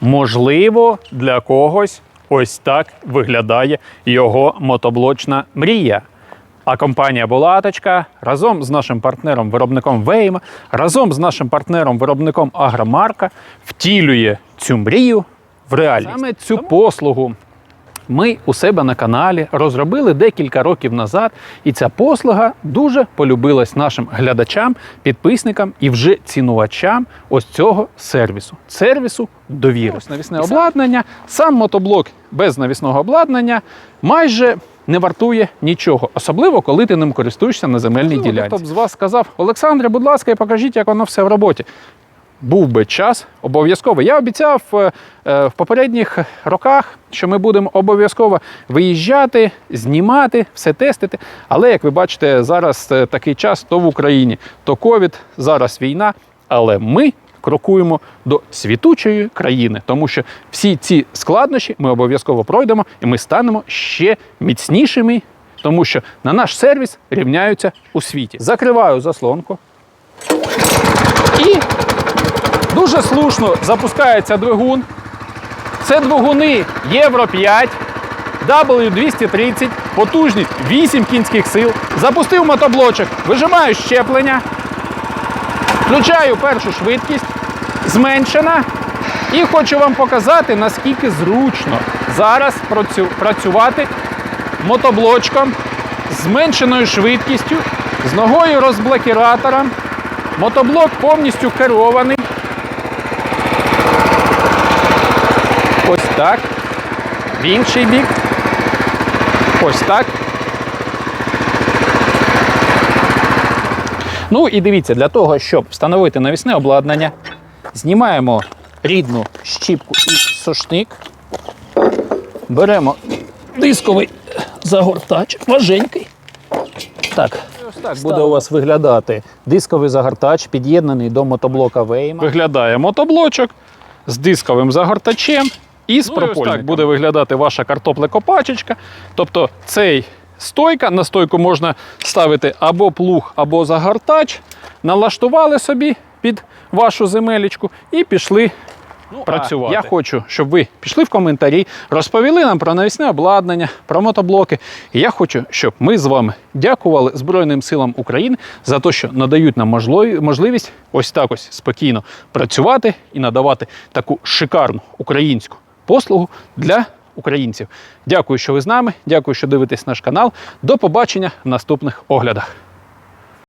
Можливо, для когось ось так виглядає його мотоблочна мрія. А компанія Булаточка разом з нашим партнером виробником Вейма, разом з нашим партнером виробником Агромарка втілює цю мрію в реальність. Саме цю послугу ми у себе на каналі розробили декілька років назад, і ця послуга дуже полюбилась нашим глядачам, підписникам і вже цінувачам ось цього сервісу. Сервісу довіри. Ось навісне обладнання, сам мотоблок без навісного обладнання майже не вартує нічого, особливо коли ти ним користуєшся на земельній ділянці. Хто б з вас сказав, Олександре, будь ласка, і покажіть, як воно все в роботі був би час обов'язково. Я обіцяв е, е, в попередніх роках, що ми будемо обов'язково виїжджати, знімати, все тестити. Але як ви бачите, зараз е, такий час то в Україні, то ковід, зараз війна. Але ми крокуємо до світучої країни, тому що всі ці складнощі ми обов'язково пройдемо і ми станемо ще міцнішими, тому що на наш сервіс рівняються у світі. Закриваю заслонку. І Дуже слушно запускається двигун. Це двигуни Євро 5, W230, потужність 8 кінських сил. Запустив мотоблочок, вижимаю щеплення, включаю першу швидкість, зменшена. І хочу вам показати, наскільки зручно зараз працювати мотоблочком з зменшеною швидкістю, з ногою розблокіратором. Мотоблок повністю керований. Ось так. В інший бік. Ось так. Ну і дивіться, для того, щоб встановити навісне обладнання, знімаємо рідну щіпку і сушник. Беремо дисковий загортач, важенький. Так. Ось так буде у вас виглядати дисковий загортач, під'єднаний до мотоблока Вейма. Виглядає мотоблочок з дисковим загортачем і з Ну, і ось пропольником. так буде виглядати ваша картоплекопачечка. Тобто цей стойка, на стойку можна ставити або плуг, або загортач. Налаштували собі під вашу земелечку і пішли працювати. Я хочу, щоб ви пішли в коментарі, розповіли нам про навісне обладнання, про мотоблоки. І я хочу, щоб ми з вами дякували Збройним силам України за те, що надають нам можливість ось так ось спокійно працювати і надавати таку шикарну українську послугу для українців. Дякую, що ви з нами. Дякую, що дивитесь наш канал. До побачення в наступних оглядах.